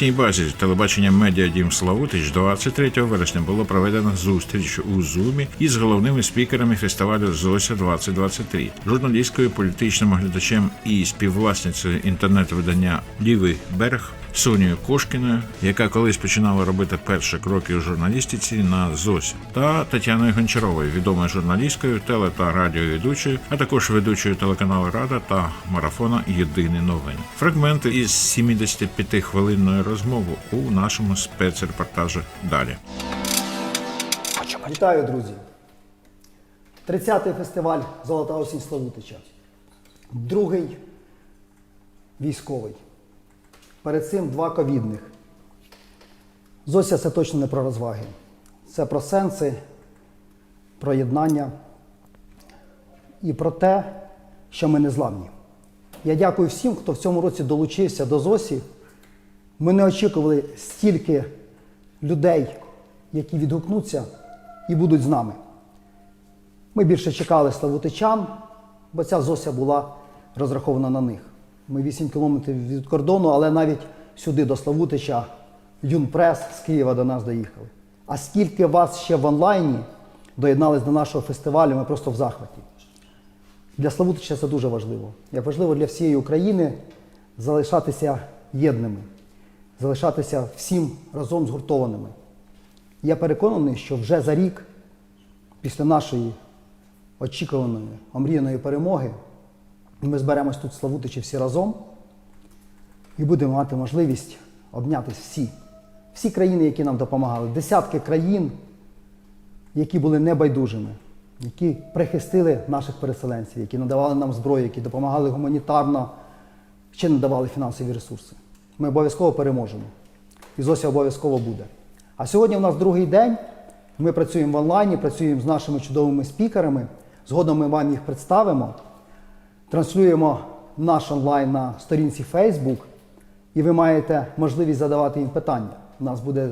технічній базі телебачення Медіа Дім Славутич 23 вересня було проведено зустріч у Зумі із головними спікерами фестивалю Зося 2023 журналісткою, політичним оглядачем і співвласницею інтернет-видання Лівий берег Сонією Кошкіною, яка колись починала робити перші кроки у журналістиці на ЗОСі, та Тетяною Гончаровою, відомою журналісткою, теле та радіоведучою, а також ведучою телеканалу Рада та марафона Єдині новини. Фрагменти із 75-хвилинної розмови у нашому спецрепортажі далі. Вітаю, друзі! 30-й фестиваль Золота осінь Славутича. Другий військовий. Перед цим два ковідних. Зося це точно не про розваги. Це про сенси, про єднання і про те, що ми не зламні. Я дякую всім, хто в цьому році долучився до ЗОСі. Ми не очікували стільки людей, які відгукнуться і будуть з нами. Ми більше чекали славутичан, бо ця Зося була розрахована на них. Ми 8 кілометрів від кордону, але навіть сюди, до Славутича, Юнпрес з Києва до нас доїхали. А скільки вас ще в онлайні доєднались до нашого фестивалю, ми просто в захваті. Для Славутича це дуже важливо. Як важливо для всієї України залишатися єдними, залишатися всім разом згуртованими. Я переконаний, що вже за рік, після нашої очікуваної, омріяної перемоги, ми зберемось тут в Славутичі всі разом і будемо мати можливість обнятись всі. Всі країни, які нам допомагали, десятки країн, які були небайдужими, які прихистили наших переселенців, які надавали нам зброю, які допомагали гуманітарно, ще не давали фінансові ресурси. Ми обов'язково переможемо. І Зося обов'язково буде. А сьогодні у нас другий день. Ми працюємо в онлайні, працюємо з нашими чудовими спікерами. Згодом ми вам їх представимо. Транслюємо наш онлайн на сторінці Facebook, і ви маєте можливість задавати їм питання. У нас буде,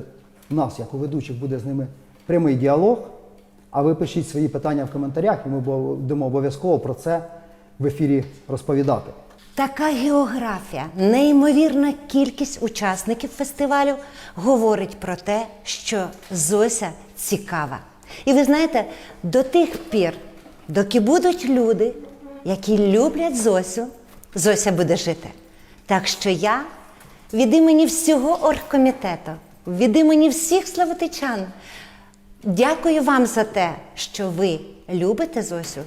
у нас, як у ведучих, буде з ними прямий діалог. А ви пишіть свої питання в коментарях, і ми будемо обов'язково про це в ефірі розповідати. Така географія, неймовірна кількість учасників фестивалю говорить про те, що Зося цікава. І ви знаєте, до тих пір, доки будуть люди, які люблять Зосю, Зося буде жити. Так що я від імені всього оргкомітету, від імені всіх славутичан, дякую вам за те, що ви любите Зосю,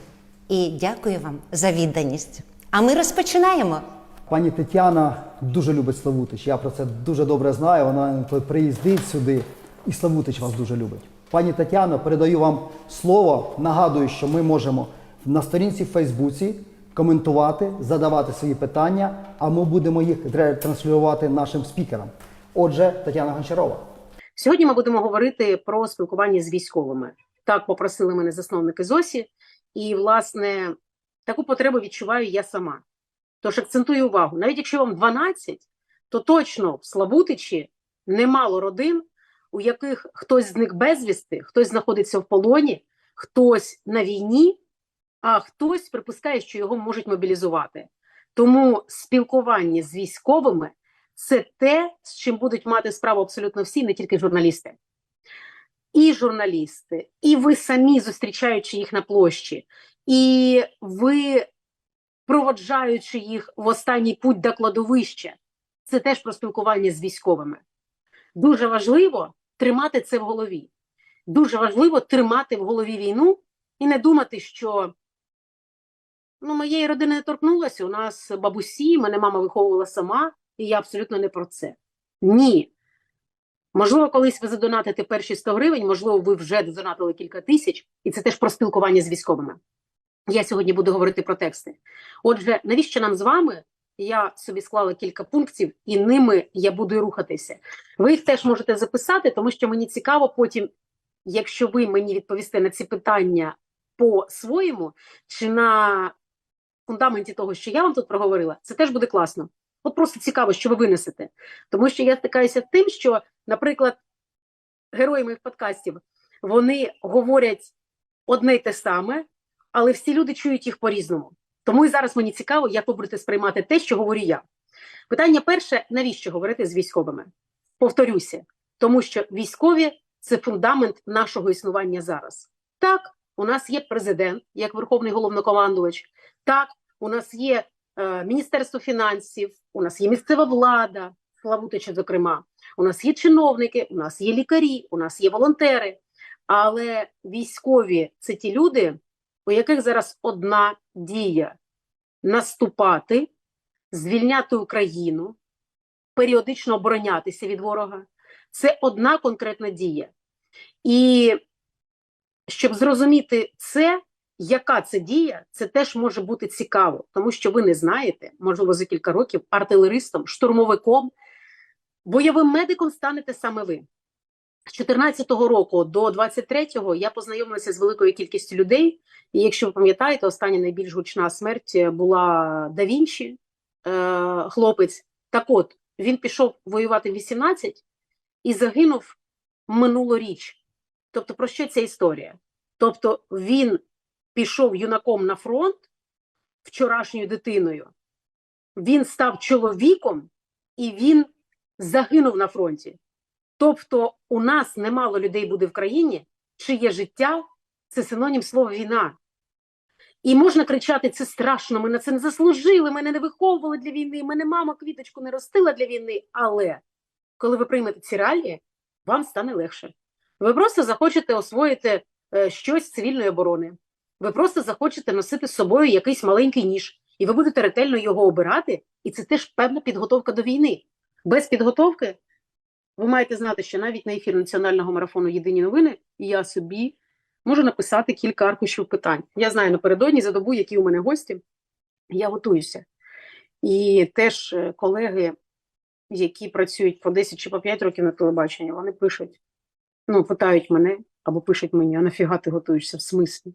і дякую вам за відданість. А ми розпочинаємо. Пані Тетяна дуже любить Славутич. Я про це дуже добре знаю. Вона приїздить сюди, і Славутич вас дуже любить. Пані Тетяно, передаю вам слово. Нагадую, що ми можемо на сторінці в Фейсбуці коментувати, задавати свої питання, а ми будемо їх транслювати нашим спікерам. Отже, Тетяна Гончарова. Сьогодні ми будемо говорити про спілкування з військовими. Так попросили мене засновники ЗОСі, і власне таку потребу відчуваю я сама. Тож акцентую увагу: навіть якщо вам 12, то точно в Славутичі немало родин, у яких хтось зник безвісти, хтось знаходиться в полоні, хтось на війні, а хтось припускає, що його можуть мобілізувати. Тому спілкування з військовими це те, з чим будуть мати справу абсолютно всі, не тільки журналісти. І журналісти, і ви самі зустрічаючи їх на площі, і ви проводжаючи їх в останній путь до кладовища, це теж про спілкування з військовими. Дуже важливо тримати це в голові. Дуже важливо тримати в голові війну і не думати, що ну, моєї родини не торкнулося. У нас бабусі, мене мама виховувала сама, і я абсолютно не про це. Ні. Можливо, колись ви задонатите перші 100 гривень, можливо, ви вже дозонатили кілька тисяч, і це теж про спілкування з військовими. Я сьогодні буду говорити про тексти. Отже, навіщо нам з вами? Я собі склала кілька пунктів, і ними я буду рухатися. Ви їх теж можете записати, тому що мені цікаво потім, якщо ви мені відповісте на ці питання по-своєму, чи на фундаменті того, що я вам тут проговорила, це теж буде класно. От просто цікаво, що ви винесете. Тому що я стикаюся тим, що, наприклад, герої моїх подкастів вони говорять одне й те саме, але всі люди чують їх по-різному. Тому і зараз мені цікаво, як ви будете сприймати те, що говорю я. Питання перше: навіщо говорити з військовими? Повторюся, тому що військові це фундамент нашого існування зараз. Так, у нас є президент як верховний головнокомандувач. Так, у нас є е, Міністерство фінансів, у нас є місцева влада, Славутича, зокрема, у нас є чиновники, у нас є лікарі, у нас є волонтери. Але військові це ті люди, у яких зараз одна дія наступати, звільняти Україну, періодично оборонятися від ворога. Це одна конкретна дія. І щоб зрозуміти це, яка це дія, це теж може бути цікаво, тому що ви не знаєте, можливо, за кілька років артилеристом, штурмовиком, бойовим медиком станете саме ви. З 14-го року до 23-го я познайомилася з великою кількістю людей. І якщо ви пам'ятаєте, остання найбільш гучна смерть була да Вінчі, е, хлопець. Так от, він пішов воювати в 18 і загинув минулоріч. Тобто, про що ця історія? Тобто, він пішов юнаком на фронт вчорашньою дитиною, він став чоловіком і він загинув на фронті. Тобто, у нас немало людей буде в країні, чиє життя це синонім слова війна. І можна кричати: це страшно, ми на це не заслужили, мене не виховували для війни, мене мама квіточку не ростила для війни. Але коли ви приймете ці реалії, вам стане легше. Ви просто захочете освоїти е, щось з цивільної оборони. Ви просто захочете носити з собою якийсь маленький ніж, і ви будете ретельно його обирати, і це теж певна підготовка до війни. Без підготовки ви маєте знати, що навіть на ефір національного марафону Єдині новини я собі можу написати кілька аркушів питань. Я знаю напередодні за добу, які у мене гості, я готуюся. І теж е, колеги, які працюють по 10 чи по 5 років на телебаченні, вони пишуть, ну, питають мене або пишуть мені, а нафіга ти готуєшся? В смислі?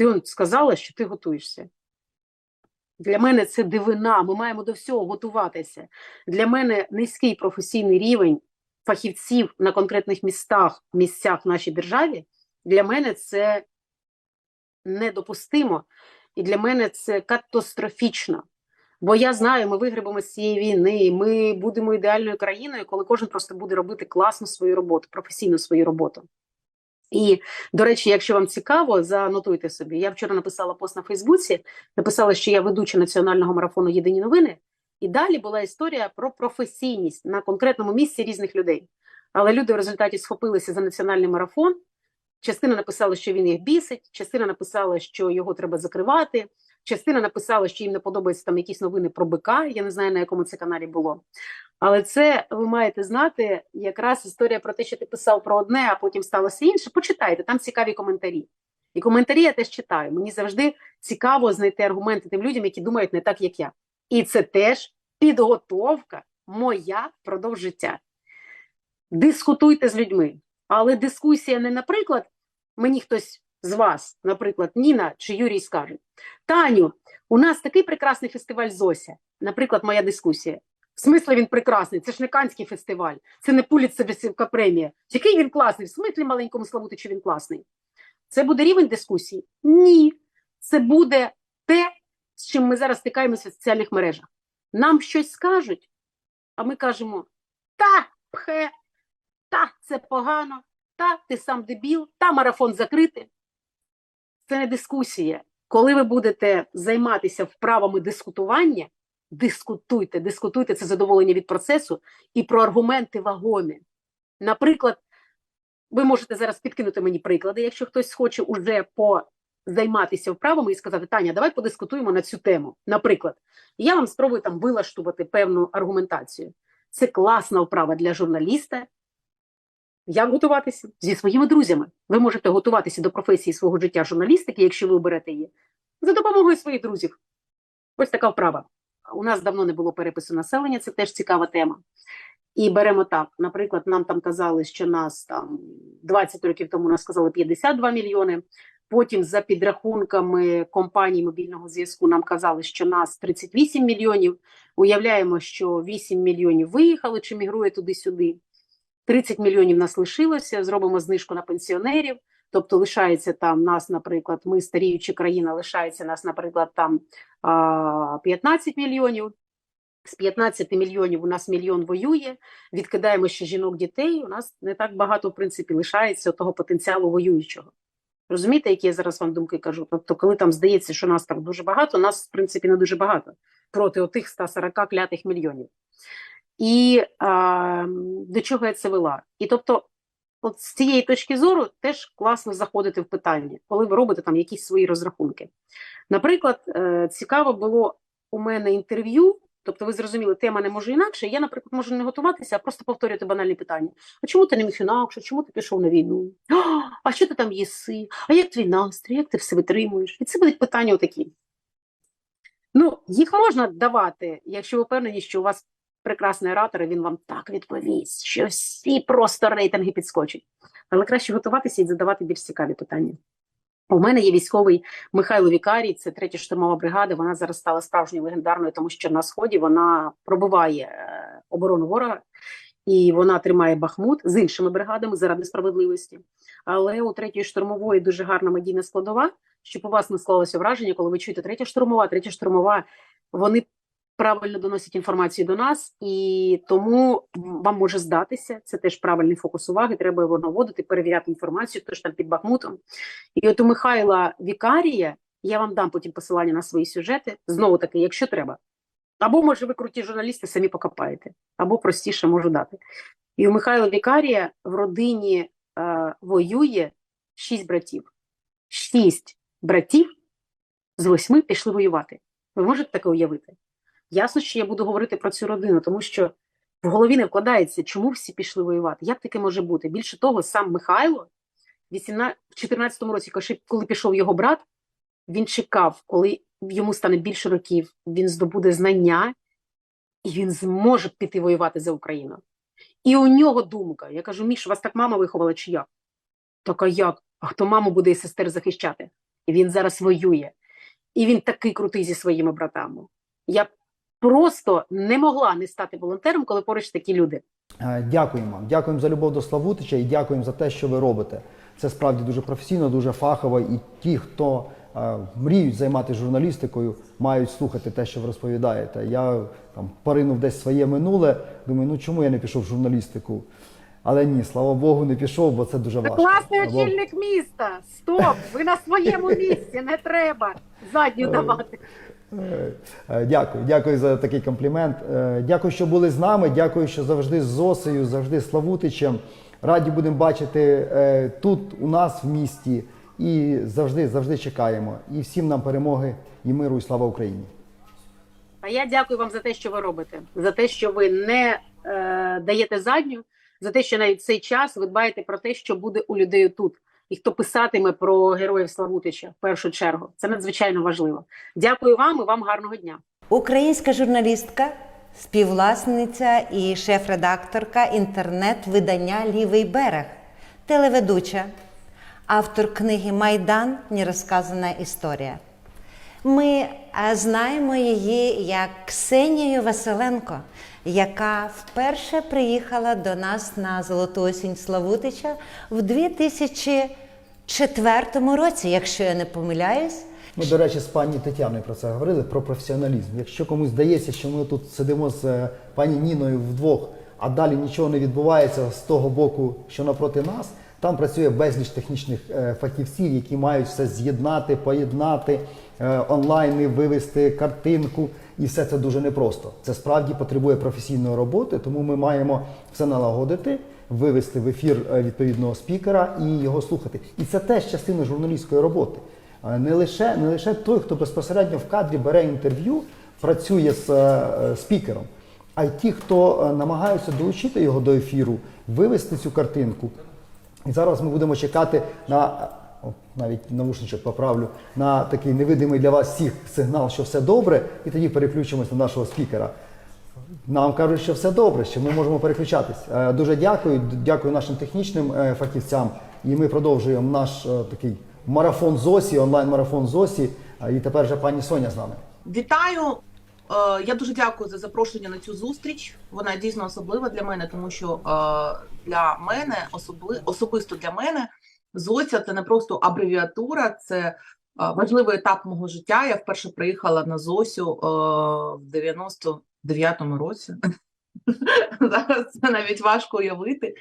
Ти сказала, що ти готуєшся. Для мене це дивина. Ми маємо до всього готуватися. Для мене низький професійний рівень фахівців на конкретних містах, місцях в нашій державі. Для мене це недопустимо, і для мене це катастрофічно. Бо я знаю, ми вигребемо з цієї війни, ми будемо ідеальною країною, коли кожен просто буде робити класно свою роботу, професійно свою роботу. І, до речі, якщо вам цікаво, занотуйте собі. Я вчора написала пост на Фейсбуці, написала, що я ведуча національного марафону Єдині новини. І далі була історія про професійність на конкретному місці різних людей. Але люди в результаті схопилися за національний марафон. Частина написала, що він їх бісить, частина написала, що його треба закривати. Частина написала, що їм не подобаються там якісь новини про бика. Я не знаю, на якому це каналі було. Але це ви маєте знати якраз історія про те, що ти писав про одне, а потім сталося інше. Почитайте, там цікаві коментарі. І коментарі я теж читаю. Мені завжди цікаво знайти аргументи тим людям, які думають не так, як я. І це теж підготовка моя впродовж життя. Дискутуйте з людьми. Але дискусія не, наприклад, мені хтось з вас, наприклад, Ніна чи Юрій скаже: Таню, у нас такий прекрасний фестиваль Зося. Наприклад, моя дискусія. В смислі він прекрасний, це ж не Канський фестиваль, це не Пуліцерівська премія. Який він класний? В смислі маленькому Славутичу він класний. Це буде рівень дискусії? Ні. Це буде те, з чим ми зараз стикаємося в соціальних мережах. Нам щось скажуть, а ми кажемо: та, пхе, та, це погано, та, ти сам дебіл, та марафон закритий. Це не дискусія. Коли ви будете займатися вправами дискутування, дискутуйте, дискутуйте це задоволення від процесу і про аргументи вагомі. Наприклад, ви можете зараз підкинути мені приклади, якщо хтось хоче уже позайматися вправами і сказати, Таня, давай подискутуємо на цю тему. Наприклад, я вам спробую там вилаштувати певну аргументацію. Це класна вправа для журналіста. Як готуватися? Зі своїми друзями. Ви можете готуватися до професії свого життя журналістики, якщо ви оберете її, за допомогою своїх друзів. Ось така вправа. У нас давно не було перепису населення, це теж цікава тема. І беремо так. Наприклад, нам там казали, що нас там 20 років тому нас сказали 52 мільйони. Потім, за підрахунками компаній мобільного зв'язку, нам казали, що нас 38 мільйонів. Уявляємо, що 8 мільйонів виїхали чи мігрує туди-сюди. 30 мільйонів нас лишилося. Зробимо знижку на пенсіонерів. Тобто лишається там нас, наприклад, ми старіюча країна, лишається нас, наприклад, там а, 15 мільйонів. з 15 мільйонів у нас мільйон воює, відкидаємо ще жінок дітей, у нас не так багато, в принципі, лишається того потенціалу воюючого. Розумієте, які я зараз вам думки кажу? Тобто, коли там здається, що нас так дуже багато, нас, в принципі, не дуже багато проти отих 140 клятих мільйонів. І а, до чого я це вела? І тобто, от з цієї точки зору теж класно заходити в питання, коли ви робите там якісь свої розрахунки. Наприклад, е, цікаво було у мене інтерв'ю. Тобто, ви зрозуміли, тема не може інакше. Я, наприклад, можу не готуватися, а просто повторювати банальні питання. А чому ти не міг інакше? Чому ти пішов на війну? «А, що ти там їси? А як твій настрій? Як ти все витримуєш? І це будуть питання отакі. Ну, їх можна давати, якщо ви впевнені, що у вас прекрасний оратор, і він вам так відповість, що всі просто рейтинги підскочать. Але краще готуватися і задавати більш цікаві питання. У мене є військовий Михайло Вікарій, це третя штурмова бригада. Вона зараз стала справжньою легендарною, тому що на сході вона пробиває е, оборону ворога і вона тримає Бахмут з іншими бригадами заради справедливості. Але у третьої штурмової дуже гарна медійна складова, щоб у вас не склалося враження, коли ви чуєте третя штурмова, третя штурмова, вони правильно доносять інформацію до нас, і тому вам може здатися, це теж правильний фокус уваги. Треба його наводити, перевіряти інформацію, хто ж там під Бахмутом. І от у Михайла Вікарія я вам дам потім посилання на свої сюжети. Знову таки, якщо треба. Або, може, ви круті журналісти самі покопаєте, або простіше можу дати. І у Михайла Вікарія в родині е, воює шість братів. Шість братів з восьми пішли воювати. Ви можете таке уявити? Ясно, що я буду говорити про цю родину, тому що в голові не вкладається, чому всі пішли воювати. Як таке може бути? Більше того, сам Михайло в 18 в 14-му році, коли пішов його брат, він чекав, коли йому стане більше років, він здобуде знання, і він зможе піти воювати за Україну. І у нього думка. Я кажу: Міш, вас так мама виховала, чи як? Так а як? А хто маму буде і сестер захищати? І він зараз воює. І він такий крутий зі своїми братами. Я просто не могла не стати волонтером, коли поруч такі люди. Е, Дякуємо вам. Дякуємо за любов до Славутича і дякуємо за те, що ви робите. Це справді дуже професійно, дуже фахово. І ті, хто е, мріють займатися журналістикою, мають слухати те, що ви розповідаєте. Я там поринув десь своє минуле. Думаю, ну чому я не пішов в журналістику? Але ні, слава Богу, не пішов, бо це дуже важко. Класний Або- очільник міста. Стоп! Ви на своєму місці, не треба задню давати. Е, е, Дякую, дякую за такий комплімент. Е, Дякую, що були з нами. Дякую, що завжди з Зосею, завжди Славутичем. Раді будемо бачити тут у нас в місті і завжди, завжди чекаємо. І всім нам перемоги і миру, і слава Україні. А я дякую вам за те, що ви робите, за те, що ви не е, даєте задню, за те, що навіть цей час ви дбаєте про те, що буде у людей тут, і хто писатиме про героїв Славутича в першу чергу. Це надзвичайно важливо. Дякую вам і вам гарного дня. Українська журналістка, співвласниця і шеф-редакторка інтернет-видання Лівий берег, телеведуча, автор книги Майдан Нерозказана історія. Ми е, знаємо її як Ксенію Василенко, яка вперше приїхала до нас на Золоту осінь Славутича в 2004 році, якщо я не помиляюсь. Ми, до речі, з пані Тетяною про це говорили, про професіоналізм. Якщо комусь здається, що ми тут сидимо з е, пані Ніною вдвох, а далі нічого не відбувається з того боку, що напроти нас, там працює безліч технічних е, фахівців, які мають все з'єднати, поєднати, е, онлайни вивести картинку. І все це дуже непросто. Це справді потребує професійної роботи, тому ми маємо все налагодити, вивести в ефір е, відповідного спікера і його слухати. І це теж частина журналістської роботи. Е, Не лише, не лише той, хто безпосередньо в кадрі бере інтерв'ю, працює з е, спікером, а й ті, хто намагаються долучити його до ефіру, вивести цю картинку. І зараз ми будемо чекати на навіть навушничок поправлю на такий невидимий для вас всіх сигнал, що все добре, і тоді переключимось на нашого спікера. Нам кажуть, що все добре, що ми можемо переключатись. Е, Дуже дякую, дякую нашим технічним е, фахівцям. І ми продовжуємо наш е, такий марафон ЗОСі, онлайн-марафон ЗОСі. І тепер вже пані Соня з нами. Вітаю. Я дуже дякую за запрошення на цю зустріч. Вона дійсно особлива для мене, тому що для мене, особисто для мене, ЗОСЯ це не просто абревіатура, це важливий етап мого життя. Я вперше приїхала на ЗОСю в дев'ятому році. Зараз це навіть важко уявити.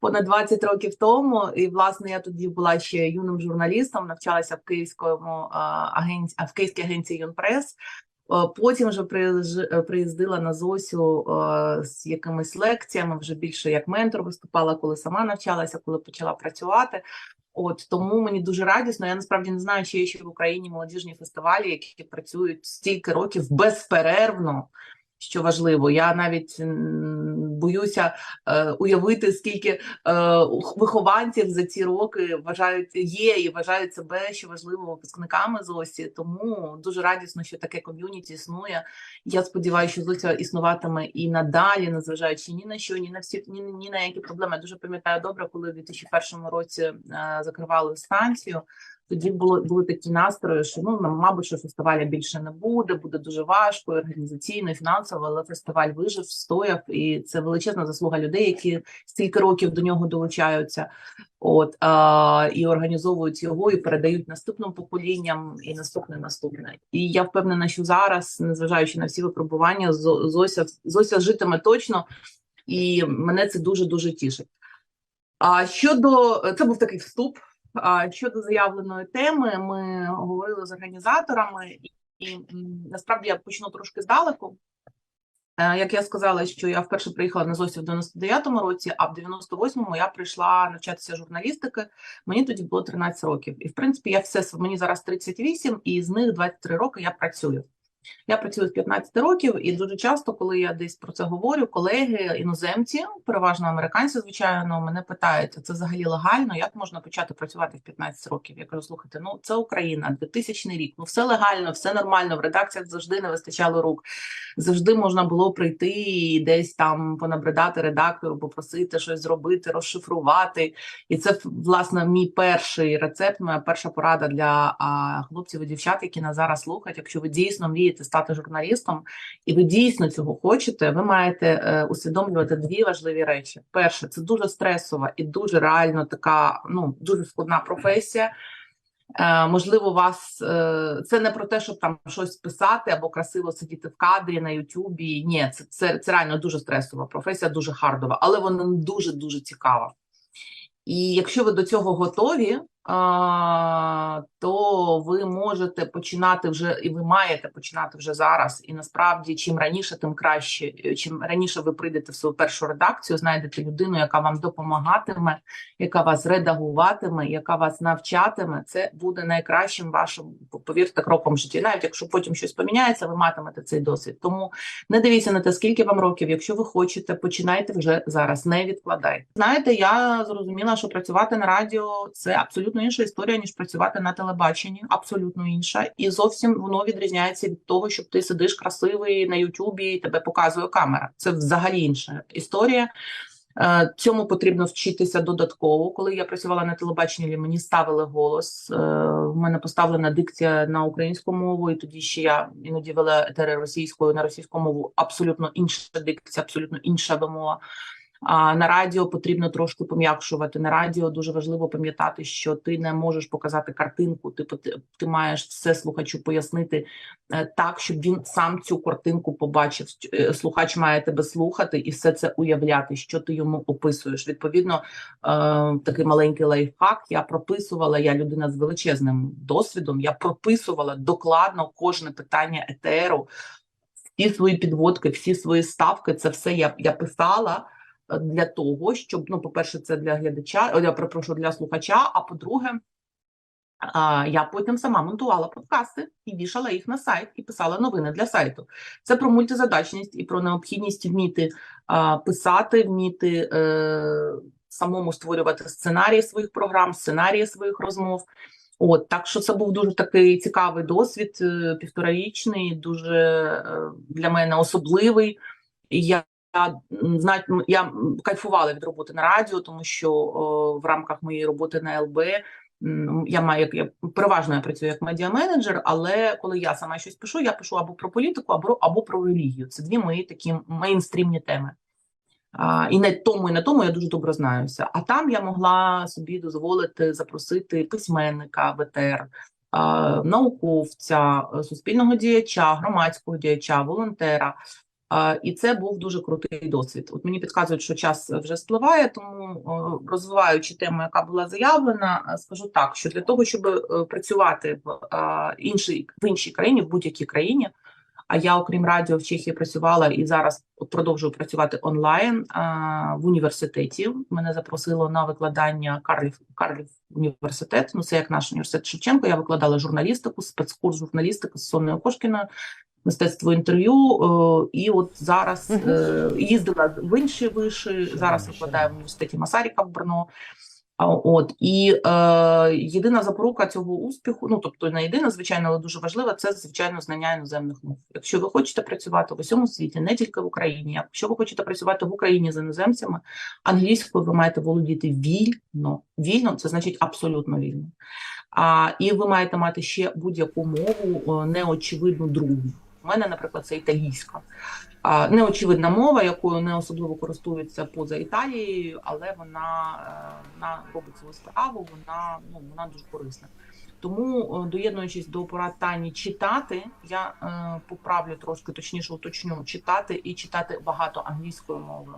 Понад 20 років тому. І, власне, я тоді була ще юним журналістом, навчалася в Київському а, в Київській агенції Юнпрес. Е, Потім вже е, приїздила на Зосю е, з якимись лекціями, вже більше як ментор виступала, коли сама навчалася, коли почала працювати. От тому мені дуже радісно. Я насправді не знаю, чи є ще в Україні молодіжні фестивалі, які працюють стільки років безперервно. Що важливо, я навіть боюся е, уявити, скільки е, вихованців за ці роки вважають є і вважають себе що важливо випускниками ЗОСі. Тому дуже радісно, що таке ком'юніті існує. Я сподіваюся, що ЗОСя існуватиме і надалі, незважаючи ні на що, ні на всі ні, ні на які проблеми. Я дуже пам'ятаю добре, коли в 2001 році е, закривали станцію. Тоді було були такі настрої, що ну мабуть, що фестиваля більше не буде, буде дуже важко організаційно, і фінансово, але фестиваль вижив, стояв, і це величезна заслуга людей, які стільки років до нього долучаються. От а, і організовують його і передають наступним поколінням і наступне наступне. І я впевнена, що зараз, незважаючи на всі випробування, Зо- Зося Зося житиме точно, і мене це дуже дуже тішить. А щодо це був такий вступ. Щодо заявленої теми, ми говорили з організаторами, і, насправді я почну трошки здалеку. Е, Як я сказала, що я вперше приїхала на ЗОСі в 99-му році, а в 98-му я прийшла навчатися журналістики. Мені тоді було 13 років. І в принципі, я все мені зараз 38, і з них 23 роки я працюю. Я працюю з 15 років, і дуже часто, коли я десь про це говорю, колеги, іноземці, переважно американці, звичайно, мене питають, це взагалі легально, як можна почати працювати в 15 років? Я кажу, слухайте, ну це Україна, 2000 рік, ну все легально, все нормально. В редакціях завжди не вистачало рук. Завжди можна було прийти і десь там понабридати редактору, попросити щось зробити, розшифрувати. І це власне мій перший рецепт, моя перша порада для а, хлопців і дівчат, які нас зараз слухають. Якщо ви дійсно мрієте стати журналістом, і ви дійсно цього хочете, ви маєте е, усвідомлювати дві важливі речі. Перше, це дуже стресова і дуже реально така, ну дуже складна професія. Е, можливо, вас е, це не про те, щоб там щось писати або красиво сидіти в кадрі на Ютубі. Ні, це, це, це реально дуже стресова професія, дуже хардова, але вона дуже дуже цікава. І якщо ви до цього готові, то ви можете починати вже, і ви маєте починати вже зараз. І насправді, чим раніше, тим краще. Е, Чим раніше ви прийдете в свою першу редакцію, знайдете людину, яка вам допомагатиме, яка вас редагуватиме, яка вас навчатиме, це буде найкращим вашим, повірте, кроком в житті. Навіть якщо потім щось поміняється, ви матимете цей досвід. Тому не дивіться на те, скільки вам років. Якщо ви хочете, починайте вже зараз, не відкладайте. Знаєте, я зрозуміла, що працювати на радіо це абсолютно інша історія, ніж працювати на телебаченні. Абсолютно інша, і зовсім воно відрізняється від того, щоб ти сидиш красивий на Ютубі і тебе показує камера. Це взагалі інша історія. Е, Цьому потрібно вчитися додатково. Коли я працювала на телебаченні, мені ставили голос. Е, В мене поставлена дикція на українську мову, і тоді ще я іноді вела етери російською на російську мову. Абсолютно інша дикція, абсолютно інша вимова. А на радіо потрібно трошки пом'якшувати. На радіо дуже важливо пам'ятати, що ти не можеш показати картинку. Ти ти маєш все слухачу пояснити е, так, щоб він сам цю картинку побачив. Е, Слухач має тебе слухати і все це уявляти, що ти йому описуєш. Відповідно, е, такий маленький лайфхак. Я прописувала. Я людина з величезним досвідом. Я прописувала докладно кожне питання етеру, всі свої підводки, всі свої ставки. Це все я, я писала. Е, Для того, щоб ну, по-перше, це для глядача, я перепрошую для слухача. А по-друге, я потім сама монтувала подкасти і вішала їх на сайт і писала новини для сайту. Це про мультизадачність і про необхідність вміти писати, вміти е, самому створювати сценарії своїх програм, сценарії своїх розмов. От так що це був дуже такий цікавий досвід, е, півторарічний, дуже для мене особливий. Я я кайфувала від роботи на радіо, тому що в рамках моєї роботи на ЛБ я маю я переважно я працюю як медіаменеджер, але коли я сама щось пишу, я пишу або про політику, або або про релігію. Це дві мої такі мейнстрімні теми. А, і на тому, і на тому я дуже добре знаюся. А там я могла собі дозволити запросити письменника, ветер, а, науковця, суспільного діяча, громадського діяча, волонтера. І це був дуже крутий досвід. От мені підказують, що час вже спливає, тому розвиваючи тему, яка була заявлена, е, скажу так, що для того, щоб е, працювати в е, іншій в іншій країні, в будь-якій країні. А я, окрім радіо, в Чехії працювала і зараз продовжую працювати онлайн в університеті. Мене запросило на викладання Карлів Карлів університет. Ну це як наш університет Шевченко. Я викладала журналістику, спецкурс журналістики з Сонною Кошкіною, мистецтво інтерв'ю. е, І от зараз е, їздила в інші виші. Зараз викладаю в університеті Масаріка в Брно. От і е, єдина запорука цього успіху, ну тобто не єдина, звичайно, але дуже важлива, це звичайно знання іноземних мов. Якщо ви хочете працювати в усьому світі, не тільки в Україні, якщо ви хочете працювати в Україні з іноземцями, англійською ви маєте володіти вільно. Вільно це значить абсолютно вільно. А і ви маєте мати ще будь-яку мову е, неочевидну другу. У мене, наприклад, це італійська. Неочевидна мова, якою не особливо користуються поза Італією, але вона, е, вона робить свою справу, вона, ну, вона дуже корисна. Тому, е, доєднуючись до порад Тані читати, я е, поправлю трошки точніше уточню читати і читати багато англійською мовою.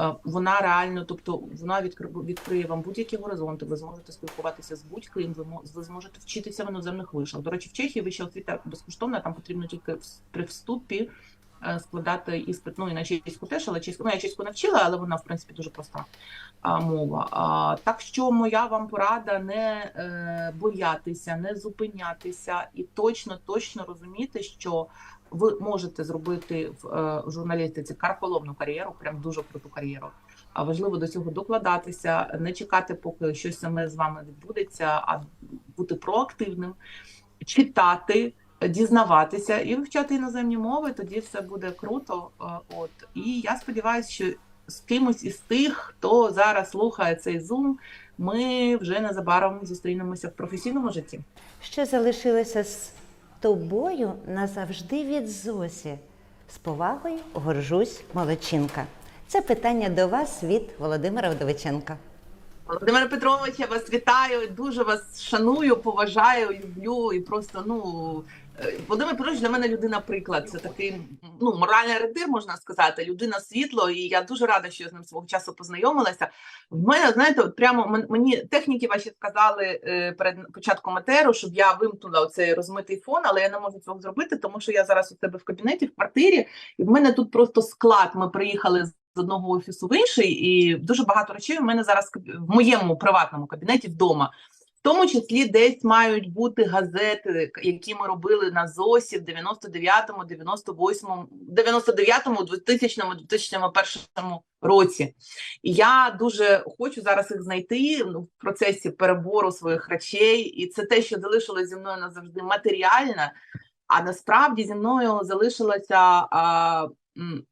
Е, Вона реально, тобто вона відкри- відкриє вам будь-які горизонти. Ви зможете спілкуватися з будь-ким, ви, зможете вчитися в іноземних вишах. До речі, в Чехії вища освіта безкоштовна, там потрібно тільки при вступі е, складати іспит. Ну і на чеську теж, але чеську, ну я чеську навчила, але вона в принципі дуже проста мова. А, так що моя вам порада не е, боятися, не зупинятися і точно, точно розуміти, що ви можете зробити в е, журналістиці карколомну кар'єру, прям дуже круту кар'єру. А важливо до цього докладатися, не чекати, поки щось саме з вами відбудеться, а бути проактивним, читати, дізнаватися і вивчати іноземні мови. Тоді все буде круто. Е, От і я сподіваюся, що з кимось із тих, хто зараз слухає цей Zoom, ми вже незабаром зустрінемося в професійному житті. Що залишилося з тобою назавжди від Зосі? З повагою горжусь, молодчинка. Це питання до вас від Володимира Вдовиченка. Володимир Петрович, я вас вітаю, дуже вас шаную, поважаю, люблю і просто ну. Володимир Петрович для мене людина приклад. Це такий ну моральний ориентир, можна сказати, людина світло. І я дуже рада, що я з ним свого часу познайомилася. В мене, знаєте, от прямо мені техніки ваші сказали е, перед початком етеру, щоб я вимкнула оцей розмитий фон, але я не можу цього зробити, тому що я зараз у себе в кабінеті в квартирі, і в мене тут просто склад. Ми приїхали з з одного офісу в інший, і дуже багато речей у мене зараз в моєму приватному кабінеті вдома. В тому числі десь мають бути газети, які ми робили на ЗОСі в 99-му, 98-му, 99-му, 2000-му, 2001 році. І я дуже хочу зараз їх знайти ну, в процесі перебору своїх речей, і це те, що залишилось зі мною назавжди матеріальне, а насправді зі мною залишилося а,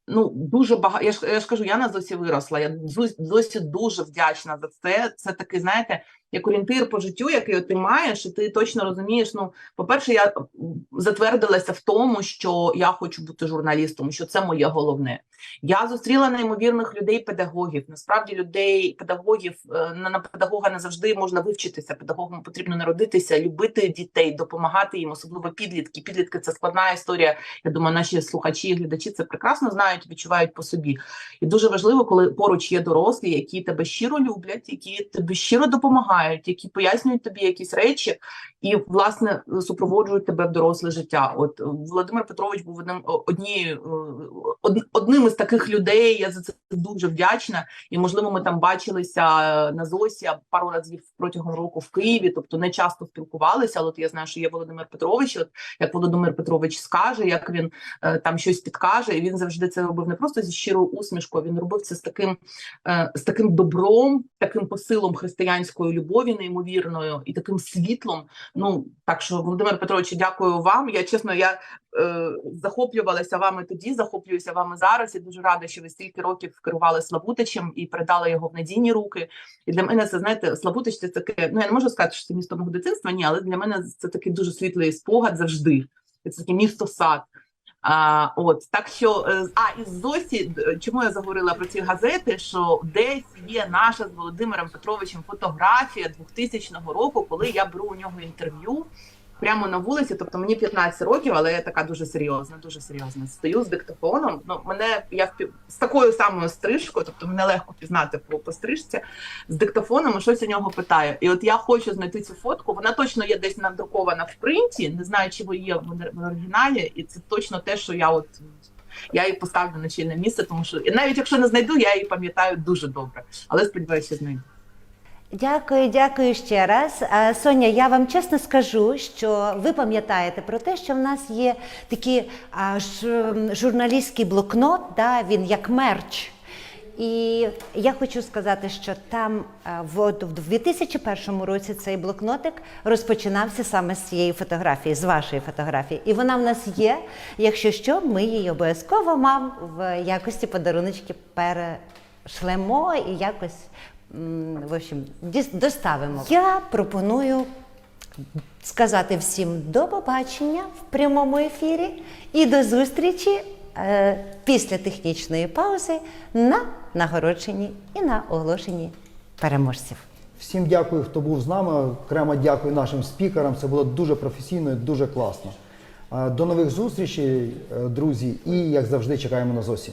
ну дуже багато. Я ж я ж кажу, я на Зосі виросла. Я Зос- Зосі дуже вдячна за це. Це такий, знаєте, як орієнтир по життю, який ти маєш, і ти точно розумієш. Ну, по-перше, я затвердилася в тому, що я хочу бути журналістом, що це моє головне. Я зустріла неймовірних людей, педагогів. Насправді людей, педагогів е, на педагога не завжди можна вивчитися. Педагогам потрібно народитися, любити дітей, допомагати їм, особливо підлітки. Підлітки це складна історія. Я думаю, наші слухачі і глядачі це прекрасно знають, відчувають по собі. І дуже важливо, коли поруч є дорослі, які тебе щиро люблять, які тобі щиро допомагають, які пояснюють тобі якісь речі і власне супроводжують тебе в доросле життя. От е, Володимир Петрович був одним однією е, од- одним із таких людей. Я за це дуже вдячна. І можливо, ми там бачилися е, на ЗОСі пару разів протягом року в Києві. Тобто не часто спілкувалися. Але от я знаю, що є Володимир Петрович. От як Володимир Петрович скаже, як він там щось підкаже, і він завжди це робив не просто зі щирою усмішкою. Він робив це з таким з таким добром, таким посилом християнської любові, неймовірною, і таким світлом. Ну так що, Володимир Петрович, дякую вам. Я чесно, я е, захоплювалася вами тоді, захоплююся вами зараз. І дуже рада, що ви стільки років керували Славутичем і передали його в надійні руки. І для мене це знаєте, Славутич це таке. Ну я не можу сказати, що це місто мого дитинства, ні, але для мене це такий дуже світлий спогад завжди. Це таке місто сад. А, от так що е, а із Зосі, чому я заговорила про ці газети? Що десь є наша з Володимиром Петровичем фотографія 2000 року, коли я беру у нього інтерв'ю. Прямо на вулиці. Тобто мені 15 років, але я така дуже серйозна, дуже серйозна. Стою з диктофоном. Ну, мене я з такою самою стрижкою, тобто мене легко пізнати по, по стрижці, з диктофоном і щось у нього питаю. І от я хочу знайти цю фотку. Вона точно є десь надрукована в принті, не знаю, чи є в в оригіналі, і це точно те, що я от. Я її поставлю на чільне місце, тому що навіть якщо не знайду, я її пам'ятаю дуже добре. Але сподіваюся, що знайду. Дякую, дякую ще раз. Соня, я вам чесно скажу, що ви пам'ятаєте про те, що в нас є такий журналістський блокнот, да, він як мерч. І я хочу сказати, що там в, 2001 році цей блокнотик розпочинався саме з цієї фотографії, з вашої фотографії. І вона в нас є. Якщо що, ми її обов'язково вам в якості подаруночки перешлемо і якось в общем, доставимо. Я пропоную сказати всім до побачення в прямому ефірі і до зустрічі е, після технічної паузи на нагородженні і на оголошенні переможців. Всім дякую, хто був з нами. Окремо дякую нашим спікерам. Це було дуже професійно і дуже класно. Е, До нових зустрічей, е, друзі, і як завжди чекаємо на ЗОСі.